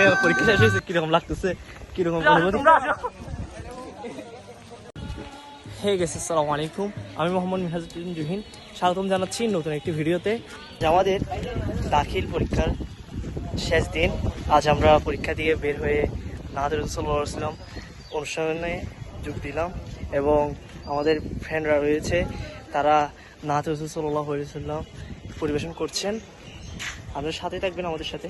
আজকে পরীক্ষা শেষ হয়েছে? কীরকম লাগতেছে? কীরকম অনুভূতি? হে গেছে আসসালামু আলাইকুম। আমি মোহাম্মদ মিহাজুদ্দিন জুহিন। স্বাগতম জানাচ্ছি নতুন একটি ভিডিওতে। আমাদের দাখিল পরীক্ষার শেষ দিন। আজ আমরা পরীক্ষা দিয়ে বের হয়ে নাহাদুল সাল্লাম অনুষ্ঠানে যোগ দিলাম এবং আমাদের ফ্রেন্ডরা রয়েছে। তারা নাহাদ রসুল সাল্লাহ সাল্লাম পরিবেশন করছেন। আপনার সাথে থাকবেন আমাদের সাথে।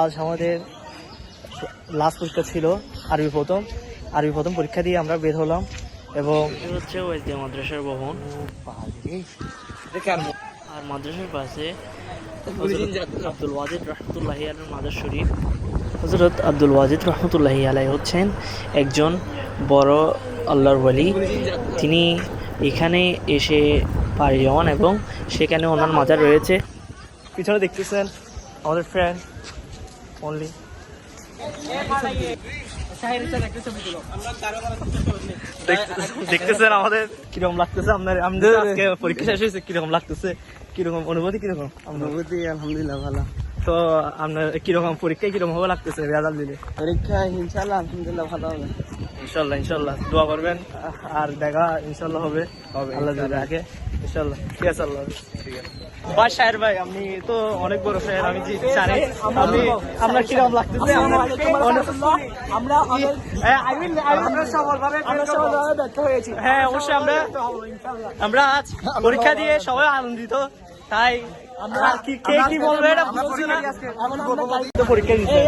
আজ আমাদের লাস্ট পরীক্ষা ছিল আরবি প্রথম। আরবি প্রথম পরীক্ষা দিয়ে আমরা বের হলাম এবং হচ্ছে মাদ্রাসার ভবন। আর মাদ্রাসার পাশে আব্দুল ওয়াজিদ রহমতুল্লাহি মাদার শরীফ। হজরত আব্দুল ওয়াজিদ রহমতুল্লাহি আলাই হচ্ছেন একজন বড় আল্লাহর ওয়ালি। তিনি এখানে এসে পাড়ি জমান এবং সেখানে ওনার মাজার রয়েছে। পিছনে দেখতেছেন আমাদের ফ্রেন্ড অনলি দেখতেছেন আমাদের? কীরকম লাগতেছে আপনার? আমাদের আজকে পরীক্ষা শেষ হয়েছে কীরকম লাগতেছে? কীরকম অনুভূতি কীরকম অনুভূতি আলহামদুলিল্লাহ ভালো। তো আপনার কীরকম পরীক্ষায় কীরকম লাগতেছে? রেজাল্ট দিলে। পরীক্ষা আলহামদুলিল্লাহ ভালো হবে। ইনশাল্লাহ ইনশাল্লাহ। দোয়া করবেন। আর দেখা ইনশাল্লাহ হবে। হবে, আল্লাহ যদি ইনশাল্লাহ। রাখে ইনশাল্লাহ। ঠিক আছে আল্লাহ ভাই শাহের ভাই আপনি তো অনেক বড় ফ্যান আমি জানি। আপনি আপনার কীরকম লাগতেছে? আমরা হ্যাঁ, অবশ্যই আমরা আমরা আজ পরীক্ষা দিয়ে সবাই আনন্দিত। তাই আর কি- কে কি বলবে এটা পরীক্ষা দিচ্ছে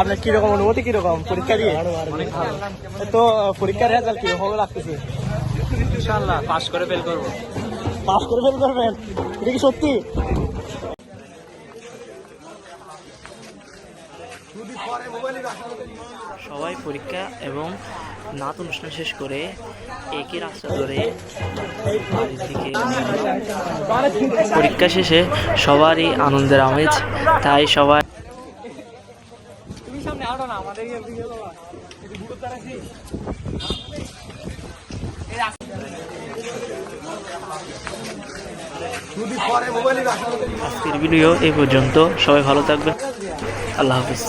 আপনার কীরকম অনুভূতি কীরকম? পরীক্ষা দিয়ে? তো পরীক্ষার রেজাল্ট কীরকম লাগতেছে? ইনশাআল্লাহ পাস করে ফেল করব। পাস করে ফেল করবেন? এটা কি সত্যি? সবাই পরীক্ষা এবং নাচ অনুষ্ঠান শেষ করে একই রাস্তা ধরে বাড়ির দিকে পরীক্ষা শেষে সবারই আনন্দের আমেজ। তাই সবাই তুমি সামনে আরও না আমাদের আজকের ভিডিও এই পর্যন্ত সবাই ভালো থাকবেন। আল্লাহ হাফিজ।